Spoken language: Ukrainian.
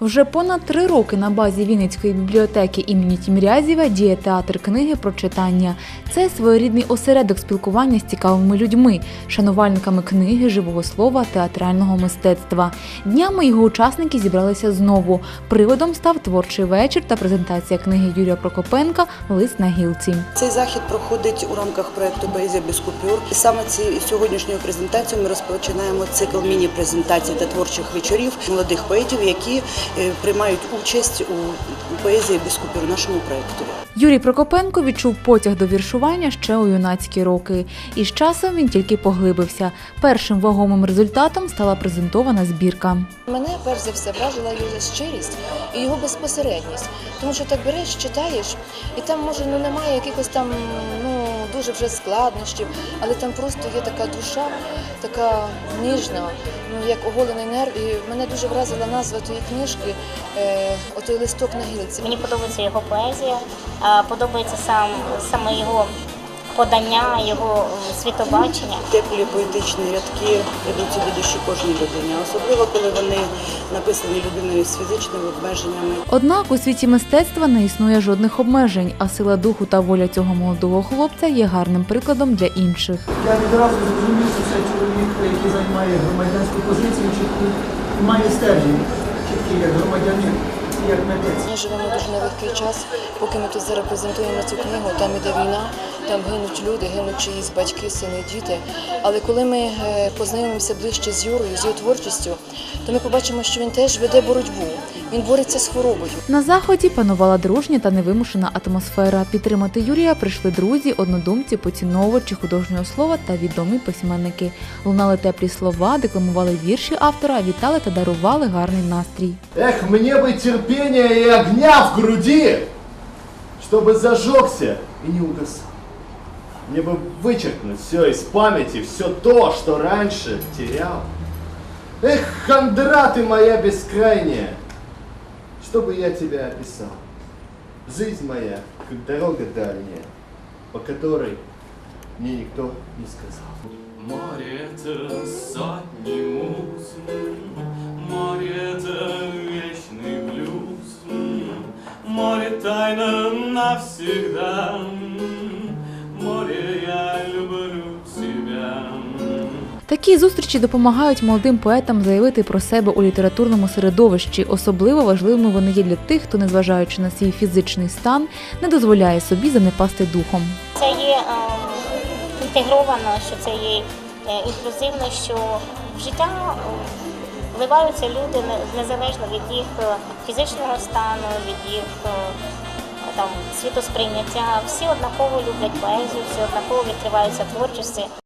Вже понад три роки на базі Вінницької бібліотеки імені Тімрязєва діє театр книги про читання. Це своєрідний осередок спілкування з цікавими людьми, шанувальниками книги, живого слова, театрального мистецтва. Днями його учасники зібралися знову. Приводом став творчий вечір та презентація книги Юрія Прокопенка Лист на гілці. Цей захід проходить у рамках проекту Поезія без купюр. І саме цією сьогоднішньою презентацією ми розпочинаємо цикл міні-презентацій та творчих вечорів молодих поетів, які приймають участь у поезії без нашому проекту. Юрій Прокопенко відчув потяг до віршування ще у юнацькі роки, і з часом він тільки поглибився. Першим вагомим результатом стала презентована збірка. Мене перш за все вражила його щирість і його безпосередність. Тому що так береш, читаєш, і там може ну немає якихось там ну дуже вже складнощів, але там просто є така душа, така ніжна, ну як оголений нерв. І мене дуже вразила назва тієї книжки е, Отой листок на гілці. Мені подобається його поезія, подобається сам саме його подання, його е, світобачення. Теплі поетичні рядки йдуть у душі кожній людині, особливо коли вони написані людиною з фізичними обмеженнями. Однак у світі мистецтва не існує жодних обмежень, а сила духу та воля цього молодого хлопця є гарним прикладом для інших. Я відразу зрозумів, що це чоловік, який займає громадянську позицію, чітку, має стержень, чіткий як громадянин, як митець. Ми живемо дуже нелегкий час, поки ми тут зараз презентуємо цю книгу. Там іде війна, там гинуть люди, гинуть чиїсь батьки, сини, діти. Але коли ми е, познайомимося ближче з Юрою, з його творчістю, то ми побачимо, що він теж веде боротьбу. Він бореться з хворобою. На заході панувала дружня та невимушена атмосфера. Підтримати Юрія прийшли друзі, однодумці, поціновувачі художнього слова та відомі письменники. Лунали теплі слова, декламували вірші автора, вітали та дарували гарний настрій. Эх, мне бы терпения и огня в груди, чтобы зажегся и не угасал. Мне бы вычеркнуть все из памяти, все то, что раньше терял. Эх, хандра ты моя бескрайняя, чтобы я тебя описал. Жизнь моя, как дорога дальняя, по которой мне никто не сказал. Море это сотни муз, тайна навсегда, море я люблю тебя. Такі зустрічі допомагають молодим поетам заявити про себе у літературному середовищі. Особливо важливими вони є для тих, хто, незважаючи на свій фізичний стан, не дозволяє собі занепасти духом. Це є е, інтегровано, що це є е, інклюзивно, що в життя е, вливаються люди незалежно від їх е, фізичного стану, від їх там світосприйняття. Всі однаково люблять поезію, всі однаково відкриваються творчості.